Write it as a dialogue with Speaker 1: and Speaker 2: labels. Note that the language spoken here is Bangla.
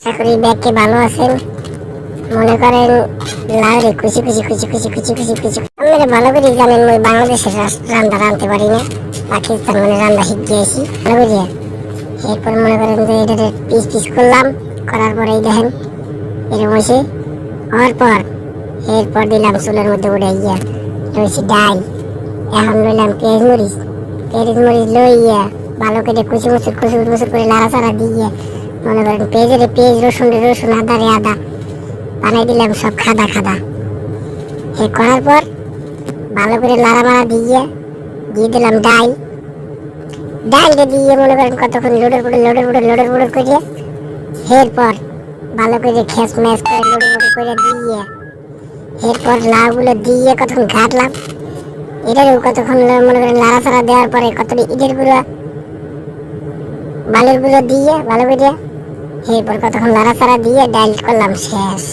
Speaker 1: চাকরি ব্যাগকে ভালো আছেন? মনে করেন লাউরে খুশি খুশি খুশি খুশি খুশি খুশি খুশি। আপনারা ভালো করে জানেন মই বাংলাদেশের রান্না রাঁধতে পারি না। পাকিস্তান মানে রান্না শিখে গেছি ভালো করে এরপর মনে করেন যে এটা পিস পিস করলাম। করার পরে দেখেন, এরকম হয়েছে হওয়ার পর, এরপর দিলাম চুলের মধ্যে উঠে গিয়া। রয়েছে ডাল। এখন লইলাম পেঁয়াজ মরিচ। পেঁয়াজ মরিচ লইয়া ভালো করে কুচি মুচুর কুচি মুচুর করে লাড়াচাড়া দিয়ে মনে করেন পেঁয়াজের পেঁয়াজ, রসুন রসুন, আদা রে আদা। বানাই দিলাম সব খাদা খাদা। এ করার পর ভালো করে লাড়া মারা দিয়ে দিয়ে দিলাম ডাল ডালটা দিয়ে মনে করেন কতক্ষণ লোডের পুডে লোডের পুডে লোডের পুডে করে এরপর ভালো করে খেস ম্যাস করে লোডের পুডে করে দিয়ে এরপর লাউগুলো দিয়ে কতক্ষণ ঘাটলাম। এটারও কতক্ষণ মনে করেন লাড়াচাড়া দেওয়ার পরে কতটা ইটের গুঁড়ো, বালুর গুঁড়ো দিয়ে ভালো করে এরপর কতক্ষণ নাড়াচাড়া দিয়ে ডাইল করলাম শেষ।